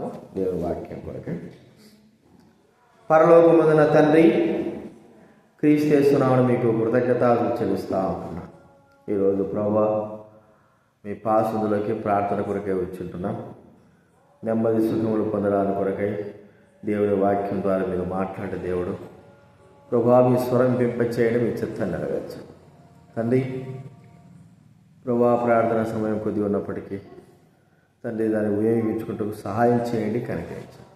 దేవుని వాక్యం కొరకు. పరలోకమందున తండ్రి క్రీస్తేస్తున్నామని మీకు కృతజ్ఞతలు చెల్లిస్తా ఉంటున్నా ఈరోజు ప్రభా మీ పాసుదులకి ప్రార్థన కొరకే వచ్చుంటున్నాం. నెమ్మది సుఖములు పొందడానికి కొరకై దేవుని వాక్యం ద్వారా మీరు మాట్లాడే దేవుడు. ప్రభా మీ స్వరం పెంపచేయడం మీ చిత్తం నెరవేర్చు. తండ్రి ప్రభా ప్రార్థన సమయం కొద్ది ఉన్నప్పటికీ తండ్రి దాన్ని ఉపయోగించుకుంటూ సహాయం చేయండి కనికరించండి.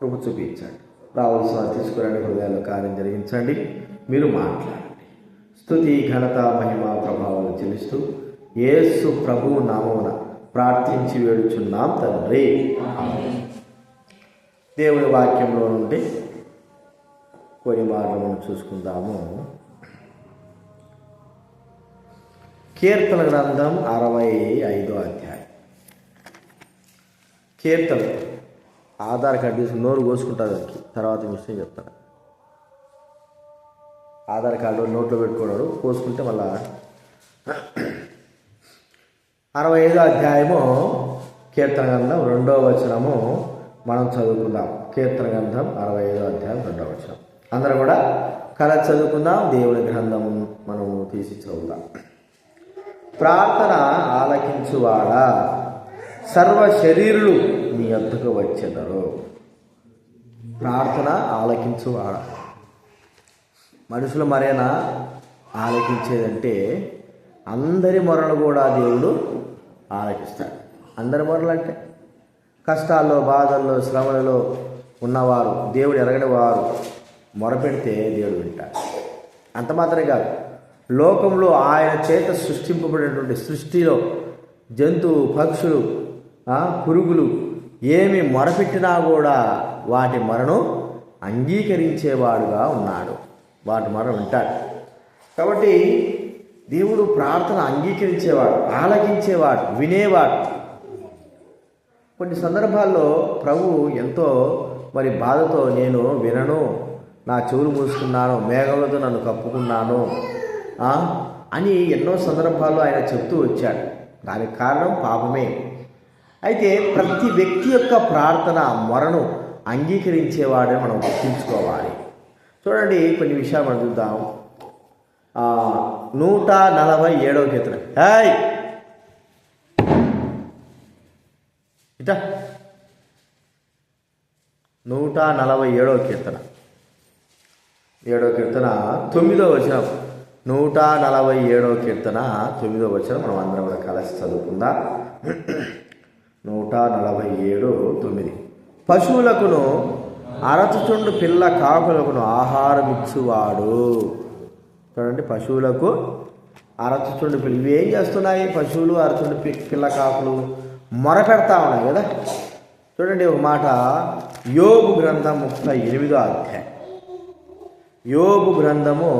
కృప చూపించండి. రావాల్సిన తీసుకురండి హృదయాల్లో కార్యం జరిగించండి. మీరు మాట్లాడండి. స్థుతి ఘనత మహిమ ప్రభావాలు చెల్లిస్తూ ఏసు ప్రభువు నామమున ప్రార్థించి వేడుచున్నాం తండ్రి. దేవుని వాక్యంలో నుండి కొన్ని మనం చూసుకుందాము. కీర్తన గ్రంథం అరవై ఐదో అధ్యాయం. కీర్తన ఆధార్ కార్డు తీసుకుని నోరు కోసుకుంటారు దానికి. తర్వాత విషయం చెప్తాను. ఆధార్ కార్డు నోట్లో పెట్టుకున్నాడు కోసుకుంటే మళ్ళా అరవై ఐదో అధ్యాయము కీర్తన గ్రంథం రెండో వచనము మనం చదువుకుందాం. కీర్తన గ్రంథం అరవై ఐదో అధ్యాయం రెండో వచనం. అందరూ కూడా కళ చదువుకుందాం. దేవుని గ్రంథం మనము తీసి చదువుదాం. ప్రార్థన ఆలకించువాడా? సర్వ శరీరులు నీ వద్దకు వచ్చెదరు ప్రార్థన ఆలకించువాడా మనుషుల మరేనా? ఆలకించేదంటే అందరి మొరలు కూడా దేవుడు ఆలకిస్తాడు. అందరి మొరలు అంటే కష్టాల్లో బాధల్లో శ్రమలలో ఉన్నవారు దేవుడు ఎరగని వారు మొరపెడితే దేవుడు వింటాడు. అంత మాత్రమే కాదు. లోకంలో ఆయన చేత సృష్టింపబడినటువంటి సృష్టిలో జంతువు పక్షులు పురుగులు ఏమి మొరపెట్టినా కూడా వాటి మొరను అంగీకరించేవాడుగా ఉన్నాడు. వాటి మొర వింటాడు. కాబట్టి దేవుడు ప్రార్థన అంగీకరించేవాడు ఆలకించేవాడు వినేవాడు. కొన్ని సందర్భాల్లో ప్రభు ఎంతో మరి బాధతో నేను వినను నా చెవులు మూసుకున్నాను మేఘములతో నన్ను కప్పుకున్నాను అని ఎన్నో సందర్భాల్లో ఆయన చెప్తూ వచ్చాడు. దానికి కారణం పాపమే. అయితే ప్రతి వ్యక్తి యొక్క ప్రార్థన మొరను అంగీకరించేవాడే మనం గుర్తుంచుకోవాలి. చూడండి కొన్ని విషయాలు మనం చూద్దాం. నూట నలభై ఏడవ కీర్తన. హాయ్ ఇట నూట నలభై ఏడవ కీర్తన. ఏడవ కీర్తన తొమ్మిదో వచనం. నూట నలభై ఏడవ కీర్తన తొమ్మిదో వచనం మనం అందరం కూడా కలిసి చదువుకుందాం. నూట నలభై ఏడు తొమ్మిది. పశువులకును అరచుచుండు పిల్ల కాకులకును ఆహారం ఇచ్చువాడు చూడండి పశువులకు అరచుచుండు పిల్ల. ఇవి ఏం చేస్తున్నాయి? పశువులు అరచుండు పిల్ల కాకులు మొరపెడతా ఉన్నాయి కదా? చూడండి ఒక మాట. యోగు గ్రంథం ముప్పై ఎనిమిదో అధ్యాయం. యోగు గ్రంథము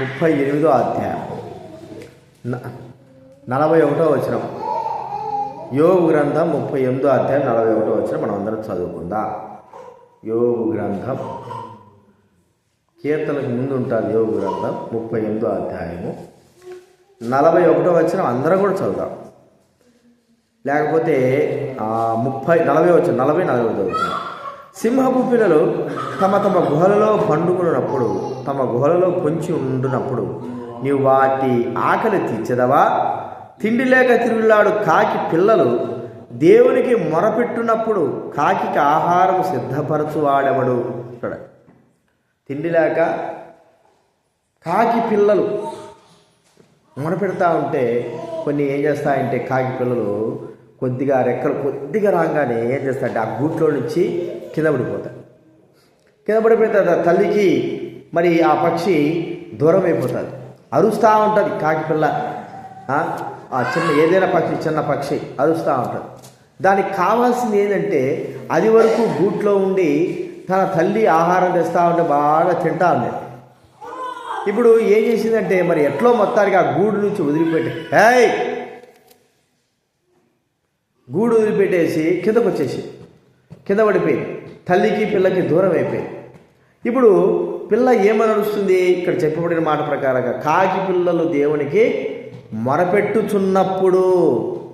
ముప్పై ఎనిమిదో అధ్యాయం. నలభై ఒకటో వచనం. యోగు గ్రంథం ముప్పై ఎనిమిదో అధ్యాయం నలభై ఒకటో వచ్చిన మనం అందరం చదువుకుందాం. యోగు గ్రంథం. కీర్తనకు ముందు ఉంటుంది యోగు గ్రంథం ముప్పై ఎనిమిదో అధ్యాయము. నలభై ఒకటో వచ్చిన అందరం కూడా చదువుదాం. లేకపోతే ముప్పై నలభై వచ్చిన నలభై నలభై చదువుతాం సింహపు పిల్లలు తమ తమ గుహలలో పండుకున్నప్పుడు తమ గుహలలో పొంచి ఉండునప్పుడు నీవు వాటి ఆకలి తీర్చదవా? తిండి లేక తిరుగులాడు కాకి పిల్లలు దేవునికి మొరపెట్టునప్పుడు కాకికి ఆహారం సిద్ధపరచువాడెవడు ఇక్కడ. తిండి లేక కాకి పిల్లలు మొరపెడతా ఉంటే కొన్ని ఏం చేస్తాయంటే కాకి పిల్లలు కొద్దిగా రెక్కలు కొద్దిగా రాగానే ఏం చేస్తాయంటే ఆ గూట్లో నుంచి కింద పడిపోతాయి. కింద పడిపోయిన తర్వాత తల్లికి మరి ఆ పక్షి దూరం అయిపోతుంది. అరుస్తూ ఉంటుంది కాకి పిల్ల. ఆ, చిన్న ఏదైనా పక్షి చిన్న పక్షి అరుస్తూ ఉంటుంది. దానికి కావాల్సింది ఏంటంటే అది వరకు గూట్లో ఉండి తన తల్లి ఆహారం తెస్తూ ఉంటే బాగా తింటా ఉండేది. ఇప్పుడు ఏం చేసిందంటే మరి ఎట్లో మొత్తానికి ఆ గూడు నుంచి వదిలిపెట్టి హేయ్ గూడు వదిలిపెట్టేసి కిందకు వచ్చేసి కింద పడిపోయింది తల్లికి పిల్లకి దూరం అయిపోయింది ఇప్పుడు పిల్ల ఏమని నడుస్తుంది ఇక్కడ చెప్పబడిన మాట ప్రకారంగా కాకి పిల్లలు దేవునికి మొరపెట్టుచున్నప్పుడు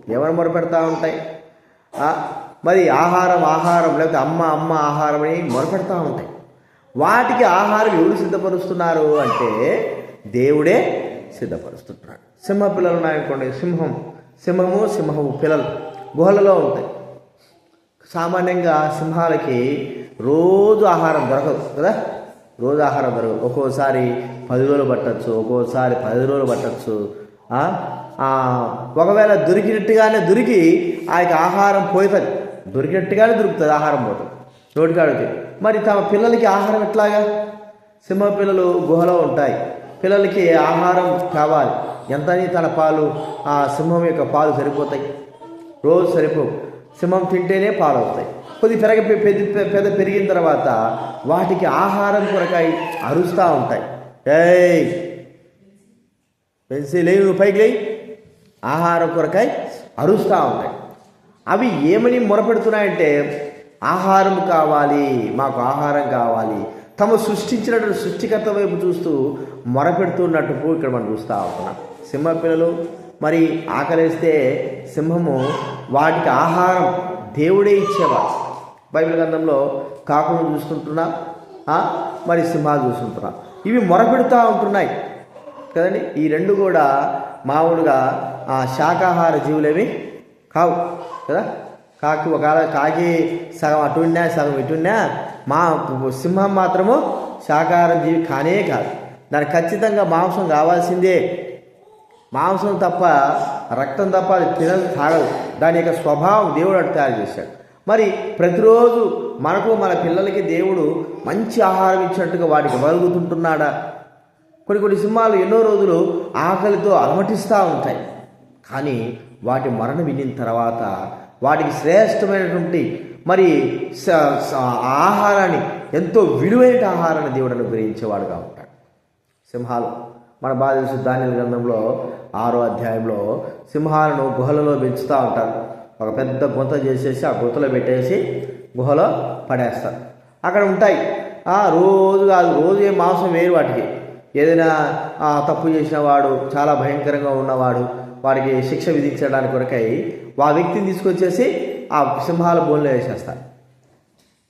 ఎవరు మొరపెడతా ఉంటాయి? మరి ఆహారం ఆహారం లేకపోతే అమ్మ అమ్మ ఆహారం అని మొరపెడతా ఉంటాయి. వాటికి ఆహారం ఎవరు సిద్ధపరుస్తున్నారు అంటే దేవుడే సిద్ధపరుస్తుంటున్నాడు సింహ పిల్లలు ఉన్నాయనుకోండి సింహం సింహము సింహము పిల్లలు గుహలలో ఉంటాయి. సామాన్యంగా సింహాలకి రోజు ఆహారం దొరకదు కదా? రోజు ఆహారం దొరకదు. ఒక్కోసారి పది రోజులు పట్టచ్చు ఒక్కోసారి పది రోజులు పట్టచ్చు ఒకవేళ దొరికినట్టుగానే దొరికి ఆ యొక్క ఆహారం పోతుంది. దొరికినట్టుగానే దొరుకుతుంది ఆహారం పోతుంది నోటికాడికి మరి తమ పిల్లలకి ఆహారం ఎట్లాగా? సింహ పిల్లలు గుహలో ఉంటాయి. పిల్లలకి ఆహారం కావాలి. ఎంతని తన పాలు ఆ సింహం యొక్క పాలు సరిపోతాయి? రోజు సరిపోవు. సింహం తింటేనే పాలు అవుతాయి కొద్ది పెరగ పెద్ద పెద్ద పెరిగిన తర్వాత వాటికి ఆహారం కొరకాయి అరుస్తూ ఉంటాయి. ఏయ్! పెంచి లేవు నువ్వు పైకి లేయి. ఆహారం కొరకై అరుస్తూ ఉంటాయి. అవి ఏమని మొరపెడుతున్నాయంటే ఆహారం కావాలి మాకు ఆహారం కావాలి. తమ సృష్టించినటువంటి సృష్టికర్త వైపు చూస్తూ మొరపెడుతున్నట్టు ఇక్కడ మనం చూస్తూ ఉంటున్నాం. సింహ పిల్లలు మరి ఆకలిస్తే సింహము వాటికి ఆహారం దేవుడే ఇచ్చేవాడు బైబిల్ గ్రంథంలో కాకులు చూసుకుంటున్నా మరి సింహాలు చూసుకుంటున్నా ఇవి మొరపెడుతూ ఉంటున్నాయి. కదండి? ఈ రెండు కూడా మామూలుగా ఆ, శాకాహార జీవులేవి కావు కదా? కాకి ఒకవేళ కాకి సగం అటు సగం ఇటున్నా మా సింహం మాత్రము శాకాహార జీవి కానే కాదు. దానికి ఖచ్చితంగా మాంసం కావాల్సిందే. మాంసం తప్ప రక్తం తప్ప అది తినదు తాగదు. దాని యొక్క స్వభావం దేవుడు అటు తయారు చేశాడు. మరి ప్రతిరోజు మనకు మన పిల్లలకి దేవుడు మంచి ఆహారం ఇచ్చినట్టుగా వాటికి వలుగుతుంటున్నాడా? కొన్ని కొన్ని సింహాలు ఎన్నో రోజులు ఆకలితో అలమటిస్తూ ఉంటాయి. కానీ వాటి మరణ వినిన తర్వాత వాటికి శ్రేష్టమైనటువంటి మరి స- ఆహారాన్ని ఎంతో విలువైన ఆహారాన్ని దేవుడు అనుగ్రహించేవాడుగా ఉంటాడు. సింహాలు మన బాధ ధాన్యాల గ్రంథంలో ఆరో అధ్యాయంలో సింహాలను గుహలలో పెంచుతూ ఉంటారు. ఒక పెద్ద గుంత చేసేసి ఆ గుంతలో పెట్టేసి గుహలో పడేస్తారు. అక్కడ ఉంటాయి. ఆ, రోజు కాదు రోజు ఏ మాంసం వేరు వాటికి. ఏదైనా తప్పు చేసిన వాడు చాలా భయంకరంగా ఉన్నవాడు వాడికి శిక్ష విధించడానికి కొరకై ఆ వ్యక్తిని తీసుకొచ్చేసి ఆ సింహాల బోన్లో వేసేస్తారు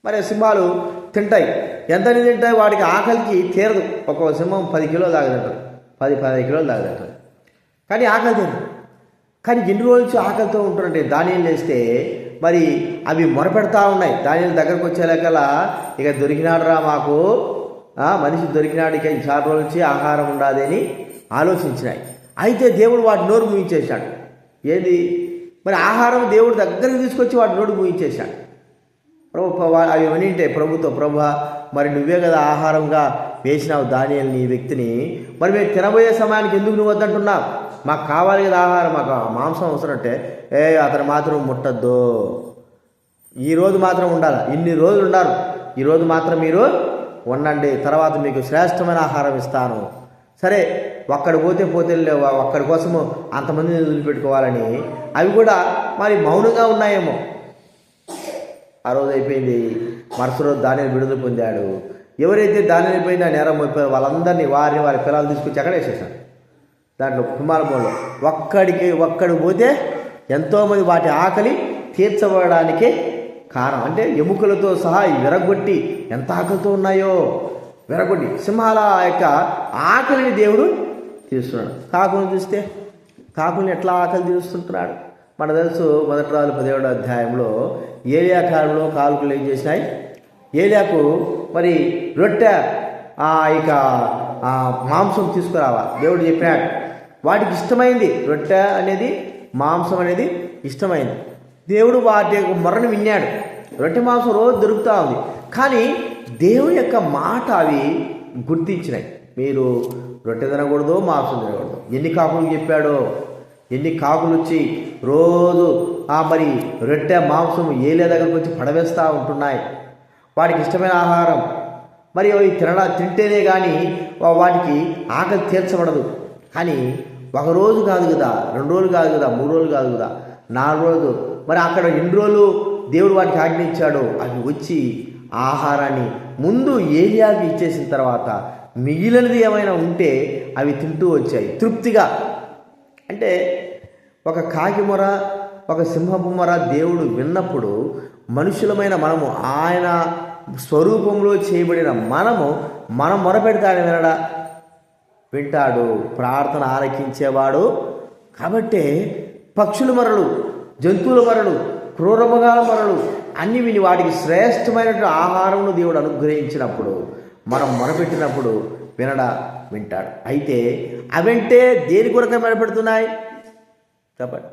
మరి సింహాలు తింటాయి. ఎంతని తింటాయి? వాడికి ఆకలికి తీరదు. ఒక్కొక్క సింహం పది కిలోలు తాగదంటారు పది పదిహేను కిలోలు తాగదంటారు కానీ ఆకలి తీరదు. కానీ ఎన్ని రోజులు ఆకలితో ఉంటున్నట్టే ధాన్యం లేస్తే మరి అవి మొరపెడతా ఉన్నాయి. ధాన్యం దగ్గరకు వచ్చేలాకల్లా ఇక దొరికినాడురా మాకు. మనిషి దొరికినాడు ఇక ఈ చాలా రోజుల నుంచి ఆహారం ఉండాలి అని ఆలోచించినాయి. అయితే దేవుడు వాటి నోరు ముయించేశాడు. ఏది? మరి ఆహారం దేవుడి దగ్గరికి తీసుకొచ్చి వాటి నోరు ముయించేశాడు. ప్రభు అవి వినింటే ప్రభుతో ప్రభు మరి నువ్వే కదా ఆహారంగా వేసినావు ధాన్యాలని ఈ వ్యక్తిని. మరి మేము తినబోయే సమయానికి ఎందుకు నువ్వు వద్దంటున్నావు? మాకు కావాలి కదా ఆహారం మాకు మాంసం అవసరం అంటే ఏ అతను మాత్రం ముట్టద్దు. ఈ రోజు మాత్రం ఉండాలి? ఇన్ని రోజులు ఉండాలి ఈ రోజు మాత్రం మీరు ఉండండి తర్వాత మీకు శ్రేష్టమైన ఆహారం ఇస్తాను. సరే ఒక్కడి పోతే పోతే ఒక్కడి కోసము అంతమందిని వదిలిపెట్టుకోవాలని. అవి కూడా మరి మౌనంగా ఉన్నాయేమో. ఆ రోజు అయిపోయింది. మరుసటి రోజు దానిని విడుదల పొందాడు. ఎవరైతే దానిని అయిపోయిందో నేరం అయిపోయింది వాళ్ళందరినీ వారిని వారి పిల్లలు తీసుకొచ్చి అక్కడ వేసేసాడు దాంట్లో హిమాలయంలో ఒక్కడికి ఒక్కడు పోతే ఎంతోమంది వాటి ఆకలి తీర్చబడడానికి కారం అంటే ఎముకలతో సహా విరగొట్టి ఎంత ఆకలితో ఉన్నాయో. విరగొట్టి సింహాల యొక్క ఆకలిని దేవుడు తీరుస్తున్నాడు. కాకుని చూస్తే కాకుని ఎట్లా ఆకలి తీరుస్తుంటున్నాడు? మన తెలుసు మొదటి రాజు పదిహేడో అధ్యాయంలో ఏలియా కాలంలో కాలుకులు ఏం చేసినాయి? ఏలియాకు మరి రొట్టె ఆ ఇక మాంసం తీసుకురావాలి. దేవుడు చెప్పినాడు వాటికి ఇష్టమైంది రొట్టె అనేది మాంసం అనేది ఇష్టమైంది. దేవుడు వాటి యొక్క మొరను విన్నాడు. రొట్టె మాంసం రోజు దొరుకుతూ ఉంది. కానీ దేవుని యొక్క మాట అవి గుర్తించినాయి. మీరు రొట్టె తినకూడదు మాంసం తినకూడదు. ఎన్ని కాకులు చెప్పాడో ఎన్ని కాకులు వచ్చి రోజు ఆ మరి రొట్టె మాంసం ఏలే దగ్గరకు వచ్చి పడవేస్తూ ఉంటున్నాయి. వాటికి ఇష్టమైన ఆహారం. మరి అవి తినడా తింటేనే కానీ వాటికి ఆకలి తీర్చబడదు. కానీ ఒక రోజు కాదు కదా రెండు రోజులు కాదు కదా మూడు రోజులు కాదు కదా నాలుగు రోజులు మరి అక్కడ ఎన్ని రోజులు దేవుడు వాటికి ఆజ్ఞ ఇచ్చాడో అవి వచ్చి ఆహారాన్ని ముందు ఏలియాకి ఇచ్చేసిన తర్వాత మిగిలినది ఏమైనా ఉంటే అవి తింటూ వచ్చాయి. తృప్తిగా. అంటే ఒక కాకి మొర ఒక సింహపు మొర దేవుడు విన్నప్పుడు మనుషులమైన మనము ఆయన స్వరూపంలో చేయబడిన మనము మనం మొరపెడతాడు వినడా? వింటాడు. ప్రార్థన ఆలకించేవాడు. కాబట్టే పక్షులు మరలు జంతువుల మరలు క్రూరమగాల మరలు అన్ని విని వాటికి శ్రేష్టమైనటువంటి ఆహారమును దేవుడు అనుగ్రహించినప్పుడు మనం మొరపెట్టినప్పుడు వినడా వింటాడు. అయితే అవంటే దేని కొరకే మొరపెడుతున్నాయి? చెప్పండి.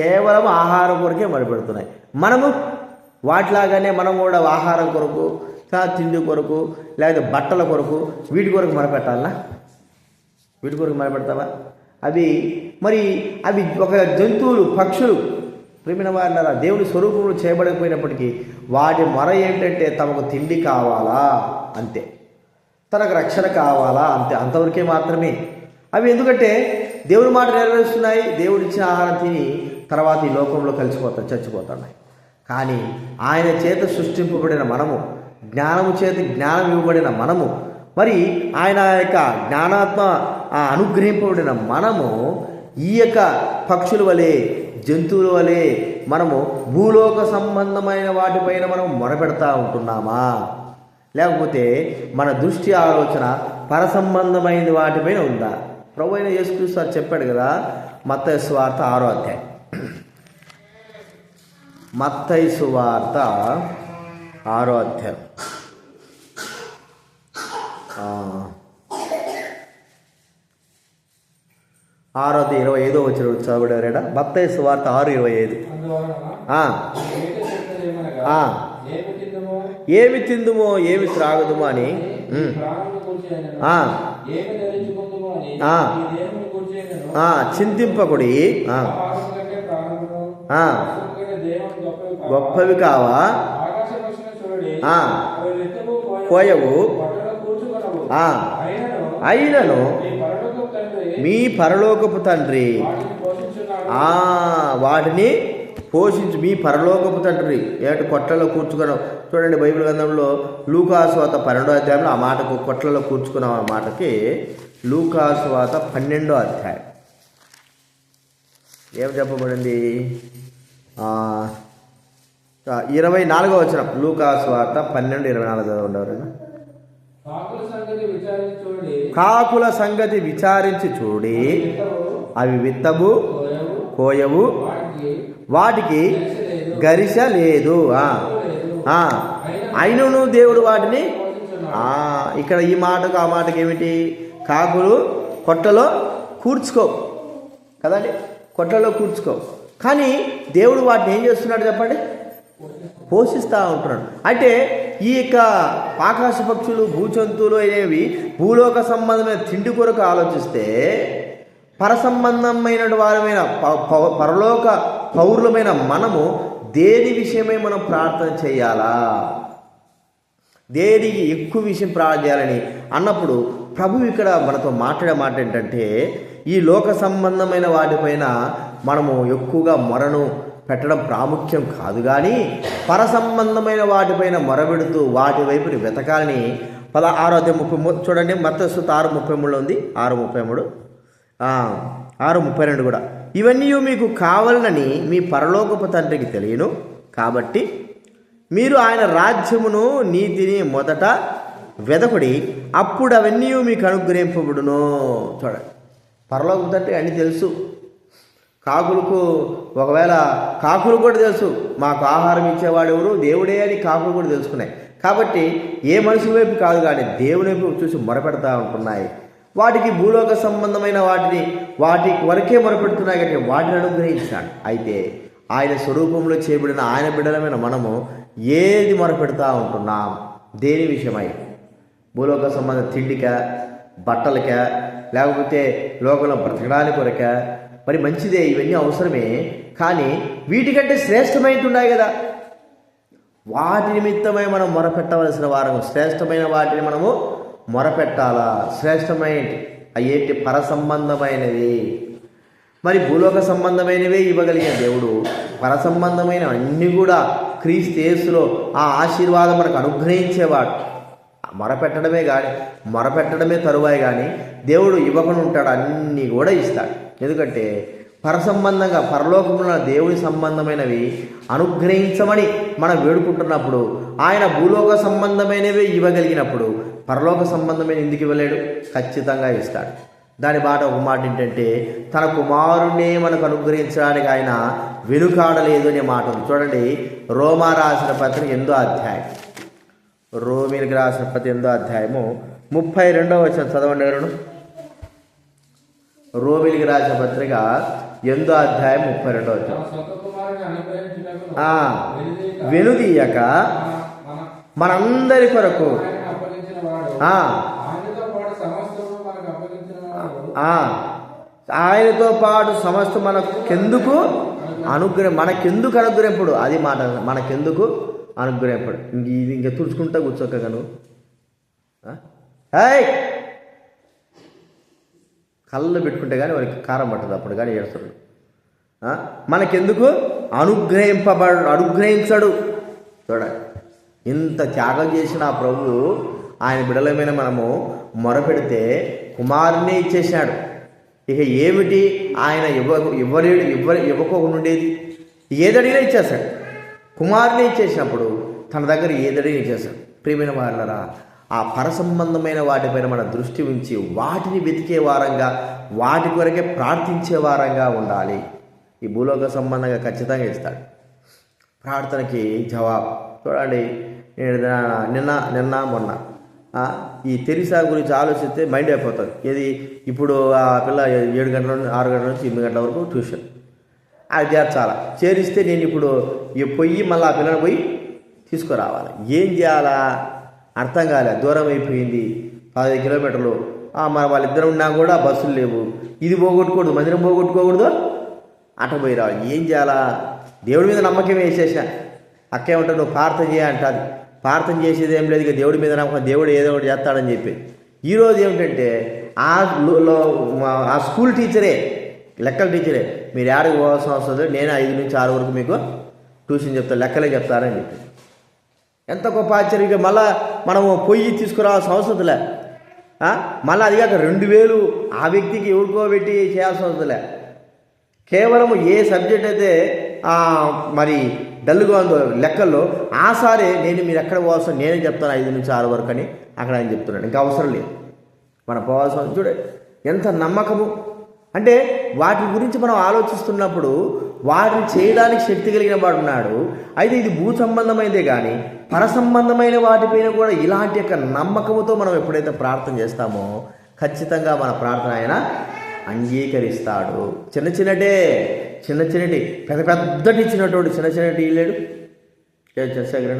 కేవలం ఆహారం కొరకే మొరపెడుతున్నాయి. మనము వాటిలాగానే మనం కూడా ఆహారం కొరకు తిండి కొరకు లేకపోతే బట్టల కొరకు వీటి కొరకు మొరపెట్టాలనా వీటి కొరకు మొరపెడతావా? అవి మరి అవి ఒక జంతువులు పక్షులు. ప్రేమిన వారినారా దేవుని స్వరూపంలో చేయబడకపోయినప్పటికీ వాటి మొర ఏంటంటే తమకు తిండి కావాలా? అంతే. తనకు రక్షణ కావాలా? అంతే. అంతవరకే మాత్రమే. అవి ఎందుకంటే దేవుని మాట నెరవేరుస్తున్నాయి. దేవుడు ఇచ్చిన ఆహారం తిని తర్వాత ఈ లోకంలో కలిసిపోతాయి చచ్చిపోతున్నాయి. కానీ ఆయన చేత సృష్టింపబడిన మనము జ్ఞానము చేత జ్ఞానం ఇవ్వబడిన మనము మరి ఆయన యొక్క జ్ఞానాత్మ ఆ అనుగ్రహింపబడిన మనము ఈ యొక్క పక్షుల వలె జంతువుల వలె మనము భూలోక సంబంధమైన వాటిపైన మనం మొరపెడతా ఉంటున్నామా? లేకపోతే మన దృష్టి ఆలోచన పర సంబంధమైన వాటిపైన ఉందా? ప్రభు అయిన యేసుక్రీస్తు చెప్పాడు కదా మత్తయి సువార్త ఆరో అధ్యాయం. మత్తయి సువార్త ఆరో అధ్యాయం. ఆ, ఆరో అధ్యాయం ఇరవై ఐదో వచ్చిన చదవడారేడా మత్తయి సువార్త ఆరు ఇరవై ఐదు. ఏమి తిందుమో, ఏమి త్రాగుదుమో అని? చింతింపకుడి. గొప్పవి కావా? అయినను. అయినను. మీ పరలోకపు తండ్రి. వాటిని పోషించి మీ పరలోకపు తండ్రి. ఏమిటి? కొట్లలో కూర్చుకున్న చూడండి బైబిల్ గ్రంథంలో లూకాసువాత పన్నెండో అధ్యాయంలో ఆ మాటకు కొట్లలో కూర్చుకున్నాం ఆ మాటకి లూకాసువాత పన్నెండో అధ్యాయం. ఏం చెప్పబడింది? ఇరవై నాలుగో వచ్చిన లూకాసువాత పన్నెండు ఇరవై నాలుగు ఉండవరైనా కాకుల సంగతి విచారించి చూడి అవి విత్తవు కోయవు, వాటికి గరిష లేదు. గరిస లేదు అయినను దేవుడు వాటిని ఇక్కడ ఈ మాటకు ఆ మాటకు ఏమిటి? కాకులు కొట్టలో కూర్చుకో. కదండి? కొట్టలో కూర్చుకో. కానీ దేవుడు వాటిని ఏం చేస్తున్నాడు చెప్పండి? పోషిస్తూ ఉంటున్నాడు. అంటే ఈ యొక్క ఆకాశ పక్షులు భూజంతువులు అనేవి భూలోక సంబంధమైన తిండి కొరకు ఆలోచిస్తే పరసంబంధమైన వారమైన పరలోక పౌరులమైన మనము దేని విషయమై మనం ప్రార్థన చేయాలా? దేనికి ఎక్కువ విషయం ప్రార్థన చేయాలని అన్నప్పుడు ప్రభు ఇక్కడ మనతో మాట్లాడే మాట ఏంటంటే ఈ లోక సంబంధమైన వాటిపైన మనము ఎక్కువగా మొరను పెట్టడం ప్రాముఖ్యం కాదు కానీ పర సంబంధమైన వాటిపైన మొరబెడుతూ వాటి వైపుని వెతకాలని పద ఆరో ముప్పై మూడు చూడండి మత్తస్సు ఆరు ముప్పై మూడులో ఉంది. ఆరు ముప్పై మూడు. ఆరు ముప్పై రెండు కూడా. ఇవన్నీ మీకు కావాలని మీ పరలోకపు తండ్రికి తెలియను. కాబట్టి మీరు ఆయన రాజ్యమును నీతిని మొదట వెదకుడి అప్పుడు అవన్నీ మీకు అనుగ్రహింపబడును. చూడండి. పరలోకపు తండ్రి అన్నీ తెలుసు. కాకులకు ఒకవేళ కాకులు కూడా తెలుసు మాకు ఆహారం ఇచ్చేవాడు ఎవరు? దేవుడే అని కాకులు కూడా తెలుసుకున్నాయి. కాబట్టి ఏ మనిషి వైపు కాదు కానీ దేవుని వైపు చూసి మొరపెడతా ఉంటున్నాయి. వాటికి భూలోక సంబంధమైన వాటిని వాటి వరకే మొరపెడుతున్నాయి కాబట్టి వాటిని అనుగ్రహించాడు అయితే ఆయన స్వరూపంలో చేయబడిన ఆయన బిడ్డలమైన మనము ఏది మొరపెడతా ఉంటున్నాం? దేని విషయమై? భూలోక సంబంధ తిండిక బట్టలక లేకపోతే లోకంలో బ్రతకడానికి కొరక మరి మంచిదే ఇవన్నీ అవసరమే. కానీ వీటికంటే శ్రేష్టమైనవి ఉన్నాయి కదా. వాటి నిమిత్తమై మనం మొరపెట్టవలసిన వారం. శ్రేష్టమైన వాటిని మనము మొరపెట్టాలా? శ్రేష్టమైన అయ్యేటి పర సంబంధమైనవి మరి భూలోక సంబంధమైనవే ఇవ్వగలిగిన దేవుడు. పర సంబంధమైన అన్నీ కూడా క్రీస్తు ఆ ఆశీర్వాదం మనకు అనుగ్రహించేవాడు. మొరపెట్టడమే కానీ మొరపెట్టడమే తరువాయి కానీ దేవుడు ఇవ్వకుండా ఉంటాడు అన్నీ కూడా ఇస్తాడు. ఎందుకంటే పరసంబంధంగా పరలోకంలో దేవుని సంబంధమైనవి అనుగ్రహించమని మనం వేడుకుంటున్నప్పుడు ఆయన భూలోక సంబంధమైనవి ఇవ్వగలిగినప్పుడు పరలోక సంబంధమైన ఎందుకు ఇవ్వలేడు? ఖచ్చితంగా ఇస్తాడు. దాని బాట ఒక మాట ఏంటంటే తన కుమారుణ్ణే మనకు అనుగ్రహించడానికి ఆయన వెనుకాడలేదు అనే మాట చూడండి రోమా రాసిన పత్రిక ఎందో అధ్యాయం. రోమిలకు రాసిన ప్రతి ఎందో అధ్యాయము ముప్పై రెండవ వచ్చిన చదవండి ఎవరు రోమిలికి రాసిన పత్రిక ఎందో అధ్యాయం ముప్పై ఆ, వెనుదీయక వెనుదీయక మన- మన మనందరి కొరకు. ఆయనతో పాటు సమస్త మనకెందుకు అనుగ్రహం మనకెందుకు అనుగ్రహింపుడు? అది మాట మనకెందుకు అనుగ్రహింపుడు? ఇంక ఇది ఇంక తుడుచుకుంటా కూర్చోకగా ఏయ్! కళ్ళు పెట్టుకుంటే కానీ వారికి కారం పట్టదు అప్పుడు కానీ ఏడుస్తాడు. మనకెందుకు? అనుగ్రహింపబడు అనుగ్రహించడు. చూడండి ఇంత త్యాగం చేసిన ఆ ప్రభువు ఆయన బిడల మీద మనము మొరపెడితే కుమారుని ఇచ్చేసాడు ఇక ఏమిటి? ఆయన ఇవ్వ ఇవ్వలేడు ఇవ్వ ఇవ్వకోకుండా ఉండేది ఏదడిగినా ఇచ్చేస్తాడు. కుమారుని ఇచ్చేసినప్పుడు తన దగ్గర ఏదడిగినా ఇచ్చేస్తాడు. ప్రియమైన వాళ్ళరా ఆ పరసంబంధమైన వాటిపైన మన దృష్టి ఉంచి వాటిని వెతికే వారంగా వాటి కొరకే ప్రార్థించే వారంగా ఉండాలి. ఈ భూలోక సంబంధంగా ఖచ్చితంగా ఇస్తాడు. ప్రార్థనకి జవాబు. చూడండి నేను నిన్న- నిన్న మొన్న ఈ తెరిసా గురించి ఆలోచిస్తే మైండ్ అయిపోతుంది ఏది? ఇప్పుడు ఆ పిల్ల ఏడు గంటల నుంచి ఆరు గంటల నుంచి ఎనిమిది గంటల వరకు ట్యూషన్. అది చేర్చాలా చేరిస్తే నేను ఇప్పుడు ఈ పొయ్యి మళ్ళీ ఆ పిల్లని పోయి తీసుకురావాలి. ఏం చేయాలా? అర్థం కాలే దూరం అయిపోయింది. పదహైదు కిలోమీటర్లు. మరి వాళ్ళిద్దరు ఉన్నా కూడా బస్సులు లేవు. ఇది పోగొట్టుకూడదు మందిరం పోగొట్టుకోకూడదు. అట పోయి రావాలి. ఏం చేయాలా? దేవుడి మీద నమ్మకం వేసేసా అక్కేమంటావు నువ్వు ప్రార్థన చేయ అంటుంది. ప్రార్థన చేసేది ఏం లేదు ఇక దేవుడి మీద నమ్మకం. దేవుడు ఏదో ఒకటి చేస్తాడని చెప్పి. ఈరోజు ఏమిటంటే ఆ లో- ఆ స్కూల్ టీచరే లెక్కల టీచరే మీరు ఏడకి పోవాల్సిన అవసరం లేదు నేను ఐదు నుంచి ఆరు వరకు మీకు ట్యూషన్ చెప్తాను లెక్కలే చెప్తారని చెప్పి. ఎంత గొప్ప ఆశ్చర్యంగా మళ్ళా మనము పొయ్యి తీసుకురావాల్సిన అవసరం లే మళ్ళీ అది కాక రెండు వేలు ఆ వ్యక్తికి ఎవరికో చేయాల్సిన అవసరం లే కేవలం ఏ సబ్జెక్ట్ అయితే మరి డల్గా ఉందో లెక్కల్లో ఆ సారే నేను మీరు ఎక్కడ పోవాల్సిన నేనే చెప్తాను ఐదు నుంచి ఆరు వరకు అని అక్కడ ఆయన చెప్తున్నాడు. ఇంకా అవసరం లేదు. మనం పోవాల్సిన చూడండి ఎంత నమ్మకము. అంటే వాటి గురించి మనం ఆలోచిస్తున్నప్పుడు వాటిని చేయడానికి శక్తి కలిగిన వాడు ఉన్నాడు. అయితే ఇది భూ సంబంధమైనదే కానీ పర సంబంధమైన వాటిపైన కూడా ఇలాంటి యొక్క నమ్మకంతో మనం ఎప్పుడైతే ప్రార్థన చేస్తామో ఖచ్చితంగా మన ప్రార్థన ఆయన అంగీకరిస్తాడు. చిన్న చిన్నటే చిన్న చిన్నటి పెద్ద పెద్దటి ఇచ్చినటువంటి చిన్న చిన్నటి లేడు చంద్రశేఖరణ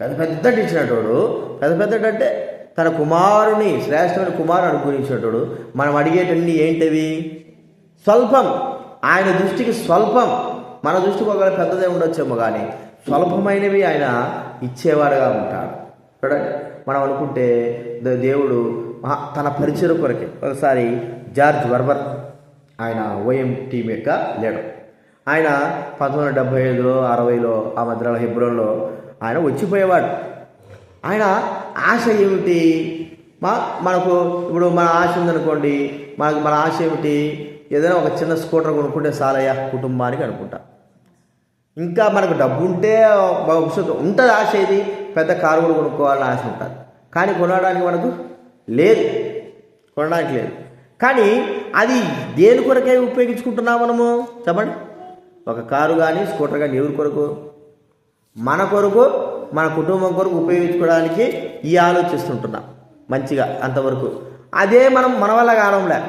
పెద్ద పెద్దటి ఇచ్చినటోడు పెద్ద పెద్దటి అంటే తన కుమారుని శ్రేష్టమైన కుమారుని అనుగ్రహించినటోడు. మనం అడిగేటన్నీ ఏంటివి? స్వల్పం. ఆయన దృష్టికి స్వల్పం. మన దృష్టికి ఒకవేళ పెద్దదే ఉండొచ్చేమో కానీ స్వల్పమైనవి ఆయన ఇచ్చేవాడుగా ఉంటాడు చూడండి మనం అనుకుంటే దేవుడు మహా- తన పరిచయం కొరకే. ఒకసారి జార్జ్ వర్బర్ ఆయన ఓఎం టీం యొక్క లీడర్. ఆయన పంతొమ్మిది వందల డెబ్బై ఐదులో అరవైలో ఆ మధ్యలో హెబ్రోన్లో ఆయన వచ్చిపోయేవాడు. ఆయన ఆశ ఏమిటి? మా మనకు ఇప్పుడు మన ఆశ ఉందనుకోండి మనకు మన ఆశ ఏమిటి? ఏదైనా ఒక చిన్న స్కూటర్ కొనుక్కుంటే చాలయ్యా కుటుంబానికి అనుకుంటా. ఇంకా మనకు డబ్బు ఉంటే భవిష్యత్తు ఉంటుంది ఆశ ఇది. పెద్ద కారు కూడా కొనుక్కోవాలని ఆశ ఉంటుంది. కానీ కొనడానికి మనకు లేదు. కొనడానికి లేదు. కానీ అది దేని కొరకే ఉపయోగించుకుంటున్నాం మనము? చెప్పండి. ఒక కారు కానీ స్కూటర్ కానీ ఎవరి కొరకు? మన కొరకు మన కుటుంబం కొరకు ఉపయోగించుకోవడానికి ఈ ఆలోచిస్తుంటున్నాం. మంచిగా అంతవరకు. అదే మనం మన వల్ల కావడంలే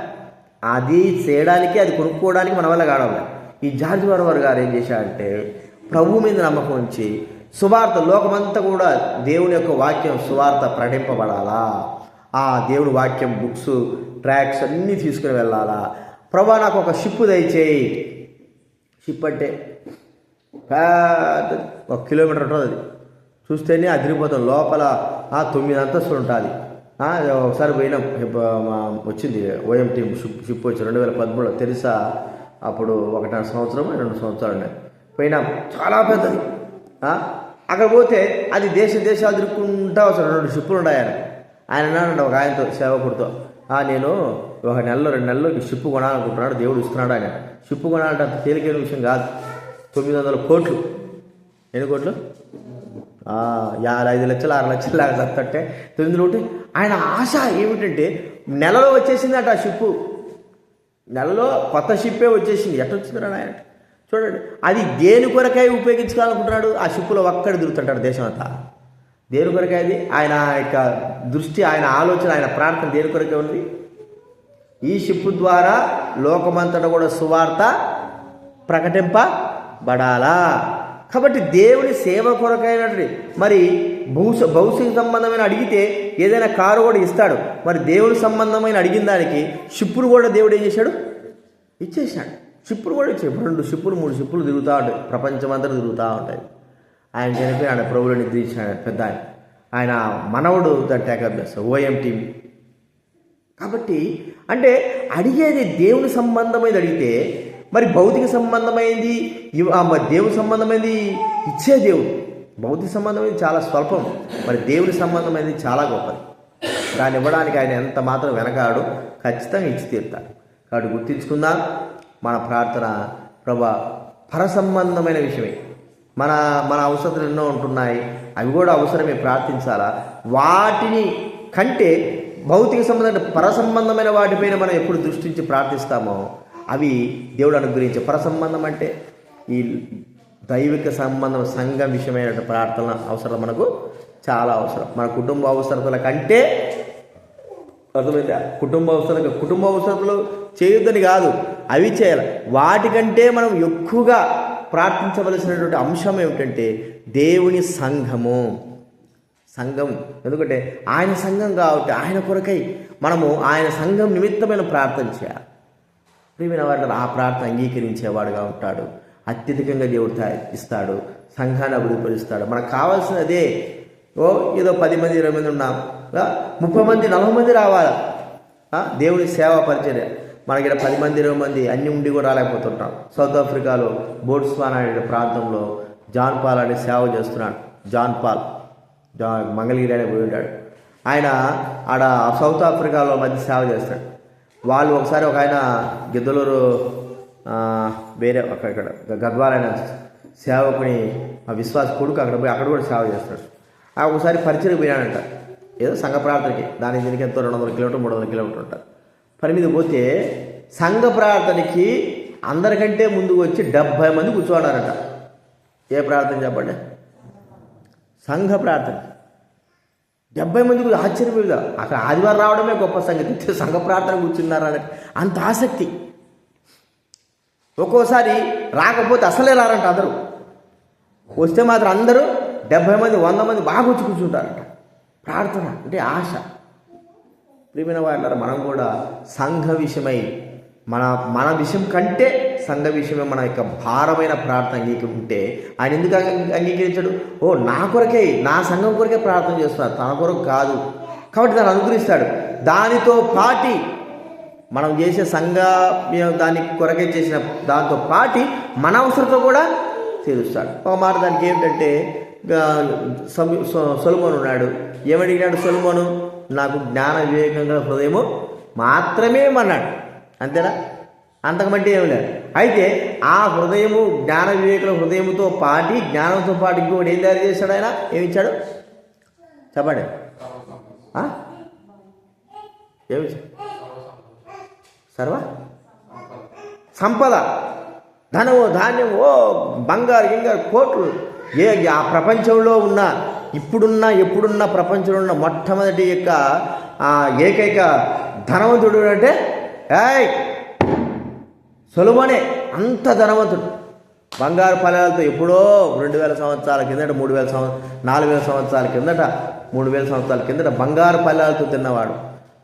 అది చేయడానికి అది కొనుక్కోవడానికి మన వల్ల కావడంలే ఈ జార్జ్ వర్వర్ గారు ఏం చేశారంటే ప్రభు మీద నమ్మకం ఉంచి సువార్త లోకమంతా కూడా దేవుని యొక్క వాక్యం సువార్త ప్రకటింపబడాలా? ఆ దేవుని వాక్యం బుక్స్ ట్రాక్స్ అన్నీ తీసుకుని వెళ్ళాలా? ప్రభా నాకు ఒక షిప్ దయచేయి. షిప్ అంటే పెద్ద ఒక కిలోమీటర్ ఉంటుంది అది. చూస్తేనే అదిరిపోతాం. లోపల ఆ, తొమ్మిది అంతస్తులు ఉంటుంది. ఒకసారి పోయినాం. వచ్చింది ఓఎం వచ్చింది ఓఎంటీ షిప్ షిప్ వచ్చి రెండు వేల పదమూడులో తెరిసా అప్పుడు ఒకటిన్నర సంవత్సరం రెండు సంవత్సరాలు ఉన్నాయి. పోయినాం. చాలా పెద్దది. అక్కడ పోతే అది దేశ దేశాలు తిరుగుకుంటా వస్తాడు. రెండు షిప్పులు ఉన్నాయి ఆయన. ఆయన అన్నాడు ఒక ఆయనతో సేవకుడితో. నేను ఒక నెలలో రెండు నెలల్లో షిప్పు కొనాలనుకుంటున్నాడు. దేవుడు ఇస్తున్నాడు ఆయన. షిప్పు కొనాలంటే అంత తేలికైన విషయం కాదు. తొమ్మిది వందల కోట్లు. ఎన్ని కోట్లు? ఐదు లక్షలు ఆరు లక్షలు లాగా సత్తట్టే. తొమ్మిది ఒకటి ఆయన ఆశ ఏమిటంటే నెలలో వచ్చేసిందట ఆ షిప్పు. నెలలో కొత్త షిప్పే వచ్చేసింది. ఎట్ట వచ్చిందిరా ఆయన చూడండి. అది దేని కొరకై ఉపయోగించుకోవాలనుకుంటున్నాడు? ఆ షిప్పులో ఒక్కడి తిరుగుతుంటాడు దేశం అంతా. దేని కొరకై అది? ఆయన యొక్క దృష్టి ఆయన ఆలోచన ఆయన ప్రార్థన దేని కొరకే ఉంది ఈ షిప్పు ద్వారా లోకమంతటా కూడా సువార్త ప్రకటింపబడాలా? కాబట్టి దేవుని సేవ కొరకైనటువంటి మరి భూస భౌతిక సంబంధమైన అడిగితే ఏదైనా కారు కూడా ఇస్తాడు. మరి దేవుని సంబంధమైన అడిగిన దానికి షిప్పులు కూడా దేవుడు ఏం చేశాడు? ఇచ్చేసాడు షిప్పులు కూడా ఇచ్చాడు. రెండు షిప్పులు మూడు షిప్పులు తిరుగుతూ ఉంటాయి. ప్రపంచమంతా తిరుగుతూ ఉంటాయి. ఆయన చనిపోయి ఆయన ప్రభువులు నిద్రించాడు పెద్ద ఆయన. ఆయన మనవడు టేకప్ చేస్తాడు ఓఎం టీం కాబట్టి అంటే అడిగేది దేవుని సంబంధమైనది అడిగితే మరి భౌతిక సంబంధమైంది ఇవ్- ఆ మరి దేవుని సంబంధమైనది ఇచ్చే దేవుడు. భౌతిక సంబంధమైనది చాలా స్వల్పం మరి దేవుని సంబంధమైనది చాలా గొప్పది. దాన్ని ఇవ్వడానికి ఆయన ఎంత మాత్రం వెనకాడు ఖచ్చితంగా ఇచ్చి తీరుతాడు. కాబట్టి గుర్తించుకుందాం మన ప్రార్థన ప్రభా పర సంబంధమైన విషయమే. మన మన అవసరాలు ఎన్నో ఉంటున్నాయి అవి కూడా అవసరమే ప్రార్థించాలా? వాటిని కంటే భౌతిక సంబంధమైన పర సంబంధమైన వాటిపైన మనం ఎప్పుడు దృష్టించి ప్రార్థిస్తామో అవి దేవుడు అనుగ్రహించే పర సంబంధం అంటే ఈ దైవిక సంబంధం సంఘం విషయమైన ప్రార్థన అవసరం మనకు చాలా అవసరం. మన కుటుంబ అవసరతల కంటే అర్థమైందా? కుటుంబ అవసరాలు కుటుంబ అవసరతలు చేయొద్దని కాదు అవి చేయాలి. వాటికంటే మనం ఎక్కువగా ప్రార్థించవలసినటువంటి అంశం ఏమిటంటే దేవుని సంఘము. సంఘం. ఎందుకంటే ఆయన సంఘం కాబట్టి ఆయన కొరకై మనము ఆయన సంఘం నిమిత్తమైన ప్రార్థన చేయాలి. ప్రియమైన వారిని ఆ ప్రార్థన అంగీకరించేవాడుగా ఉంటాడు. అత్యధికంగా దేవుడు ఇస్తాడు. సంఘాన్ని అభివృద్ధిపరుస్తాడు. మనకు కావాల్సిన అదే ఓ ఏదో పది మంది ఇరవై మంది ఉన్నాం. ముప్పై మంది నలభై మంది రావాలి. ఆ, దేవుని సేవా పరిచర్య. మనకి ఇక్కడ పది మంది ఇరవై మంది అన్ని ఉండి కూడా రాలేకపోతుంటాం. సౌత్ ఆఫ్రికాలో బోట్స్వానా అనే ప్రాంతంలో జాన్ పాల్ అనే సేవ చేస్తున్నాడు. John Paul. జా మంగళగిరి అనే పోయి ఉంటాడు. ఆయన ఆడ సౌత్ ఆఫ్రికాలో మధ్య సేవ చేస్తాడు. వాళ్ళు ఒకసారి ఒక ఆయన గిద్దలూరు వేరే ఒక ఇక్కడ గద్వాలైన సేవకుని ఆ విశ్వాస కొడుకు అక్కడ పోయి అక్కడ కూడా సేవ చేస్తాడు. ఆ ఒకసారి పరిచయం పోయాడంట ఏదో సంఘ ప్రార్థనకి దాని దీనికి ఎంతో రెండు వందల కిలోమీటర్ మూడు వందల కిలోమీటర్ ఉంటారు. పని మీద పోతే సంఘ ప్రార్థనకి అందరికంటే ముందుకు వచ్చి డెబ్భై మంది కూర్చోడారట. ఏ ప్రార్థన చెప్పండి? సంఘ ప్రార్థన. డెబ్బై మందికి ఆశ్చర్యం మీద అక్కడ ఆదివారం రావడమే గొప్ప సంగతి. సంఘ ప్రార్థన కూర్చున్నారని అంత ఆసక్తి. ఒక్కోసారి రాకపోతే అసలే రారంట అందరూ. వస్తే మాత్రం అందరూ డెబ్బై మంది వంద మంది బాగా వచ్చి కూర్చుంటారంట. ప్రార్థన అంటే ఆశ. ప్రియమైన వాళ్ళ మనం కూడా సంఘ విషయమై మన మన విషయం కంటే సంఘ విషయమే మన యొక్క భారమైన ప్రార్థన అంగీకరింటే ఆయన ఎందుకు అంగీకరించాడు? ఓ నా కొరకే నా సంఘం కొరకే ప్రార్థన చేస్తున్నాడు తన కొరకు కాదు. కాబట్టి దాన్ని అనుగ్రహిస్తాడు. దానితో పాటి మనం చేసే సంఘ దాని కొరకే చేసిన దాంతో పాటి మన అవసరంతో కూడా తీరుస్తాడు ఒక మాట దానికి ఏమిటంటే సొలమోను ఉన్నాడు. ఏమడిగినాడు సొలమోను? నాకు జ్ఞాన వివేకంగా హృదయము మాత్రమే అన్నాడు. అంతేనా? అంతకమంటే ఏమి లేదు. అయితే ఆ హృదయము జ్ఞాన వివేకుల హృదయముతో పాటి జ్ఞానంతో పాటు ఇంకోటి ఏం తయారు చేశాడు ఆయన? ఏమిచ్చాడు చెప్పండి. ఏమి సర్వ? సంపద. ధనము ధాన్యం ఓ బంగారు గింగారు కోట్లు. ఏ ఆ ప్రపంచంలో ఉన్న ఇప్పుడున్న ఎప్పుడున్న ప్రపంచంలో ఉన్న మొట్టమొదటి యొక్క ఏకైక ధనవంతుడు అంటే ఏయ్! సొలుమనే అంత ధనవంతుడు. బంగారు ఫలాలతో ఎప్పుడో రెండు వేల సంవత్సరాల కిందట మూడు వేల సంవ నాలుగు వేల సంవత్సరాల కిందట మూడు వేల సంవత్సరాల కిందట బంగారు ఫలాలతో తిన్నవాడు.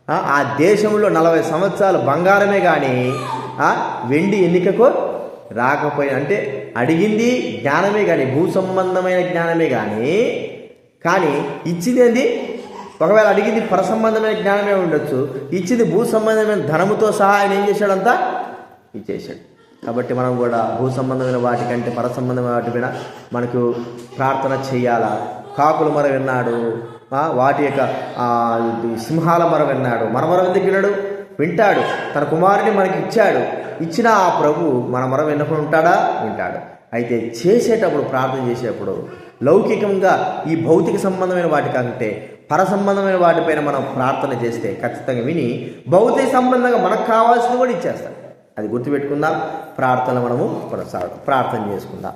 ఆ, దేశంలో నలభై సంవత్సరాలు బంగారమే కానీ ఆ, వెండి ఎన్నికకు రాకపోయి అంటే అడిగింది జ్ఞానమే కానీ భూ సంబంధమైన జ్ఞానమే కానీ కానీ ఇచ్చింది ఏంది? ఒకవేళ అడిగింది పర సంబంధమైన జ్ఞానమే ఉండొచ్చు. ఇచ్చింది భూ సంబంధమైన ధనముతో సహా ఆయన ఏం చేశాడంతా? ఇచ్చేసాడు కాబట్టి మనం కూడా భూ సంబంధమైన వాటికంటే పర సంబంధమైన వాటి మీద మనకు ప్రార్థన చేయాలా? కాకుల మర విన్నాడు వాటి యొక్క ఇది సింహాల మర విన్నాడు. మన ఎందుకు విన్నాడు? వింటాడు. తన కుమారుని మనకి ఇచ్చాడు. ఇచ్చిన ఆ ప్రభు మన మరం విన్నప్పుడు ఉంటాడా? వింటాడు. అయితే చేసేటప్పుడు ప్రార్థన చేసేటప్పుడు లౌకికంగా ఈ భౌతిక సంబంధమైన వాటి కంటే పర సంబంధమైన వాటిపైన మనం ప్రార్థన చేస్తే ఖచ్చితంగా విని భౌతిక సంబంధంగా మనకు కావాల్సింది కూడా ఇచ్చేస్తాడు. అది గుర్తుపెట్టుకుందాం. ప్రార్థన మనము కొనసాగుతాం. ప్రార్థన చేసుకుందాం.